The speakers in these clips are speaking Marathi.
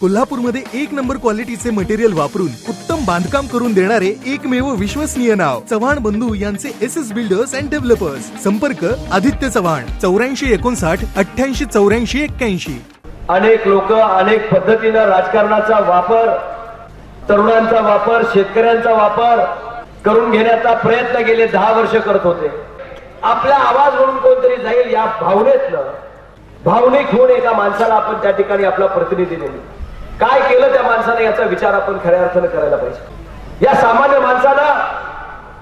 कोल्हापूरमध्ये एक नंबर क्वालिटीचे मटेरियल वापरून उत्तम बांधकाम करून देणारे एकमेव विश्वसनीय नाव चव्हाण बंधू यांचे S S builders and developers संपर्क आदित्य चव्हाण चौऱ्याऐंशी एकोणसाठ अठ्ठ्याऐंशी चौऱ्याऐंशी एक्क्याऐंशी. अनेक लोक अनेक पद्धतीनं राजकारणाचा वापर तरुणांचा वापर शेतकऱ्यांचा वापर करून घेण्याचा प्रयत्न गेले दहा वर्ष करत होते. आपला आवाज म्हणून कोणतरी जाईल या भावनेतनं. भावनिक होऊन एका माणसाला आपण त्या ठिकाणी आपला प्रतिनिधी दिली काय केलं त्या माणसाने याचा विचार आपण खऱ्या अर्थानं करायला पाहिजे? या सामान्य माणसानं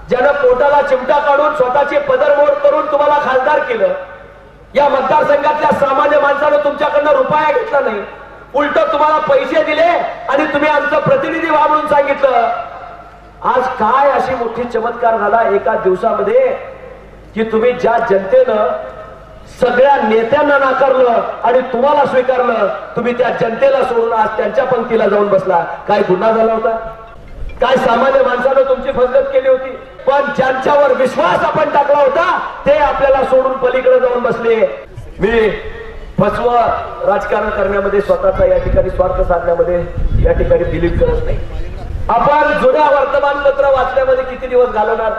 ज्यानं पोटाला चिमटा काढून स्वतःचे पदरमोड करून तुम्हाला खासदार केलं या मतदारसंघातल्या सामान्य माणसानं तुमच्याकडनं रुपया घेतला नाही. उलट तुम्हाला पैसे दिले आणि तुम्ही आमचं प्रतिनिधी व्हा म्हणून सांगितलं. आज काय अशी मोठी चमत्कार झाला एका दिवसामध्ये की तुम्ही ज्या जनतेनं सगळ्या नेत्यांना नाकारलं आणि तुम्हाला स्वीकारलं. तुम्ही त्या जनतेला सोडून आज त्यांच्या पंक्तीला जाऊन बसला. काय गुन्हा झाला होता? काय सामान्य माणसानं तुमची फसगत केली होती? पण ज्यांच्यावर विश्वास आपण टाकला होता ते आपल्याला सोडून पलीकडे जाऊन बसले. मी फसव राजकारण करण्यामध्ये स्वतःचा या ठिकाणी स्वार्थ साधण्यामध्ये या ठिकाणी दिलीप करत नाही. आपण जुन्या वर्तमानपत्र वाचण्यामध्ये किती दिवस घालवणार?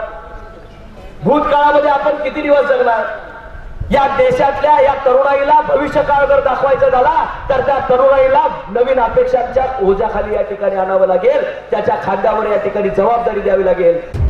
भूतकाळामध्ये आपण किती दिवस जगणार? या देशातल्या या तरुणाईला भविष्य काळ जर दाखवायचा झाला तर त्या तरुणाईला नवीन अपेक्षांच्या ओझ्याखाली या ठिकाणी आणावं लागेल. त्याच्या खांद्यावर या ठिकाणी जबाबदारी द्यावी लागेल.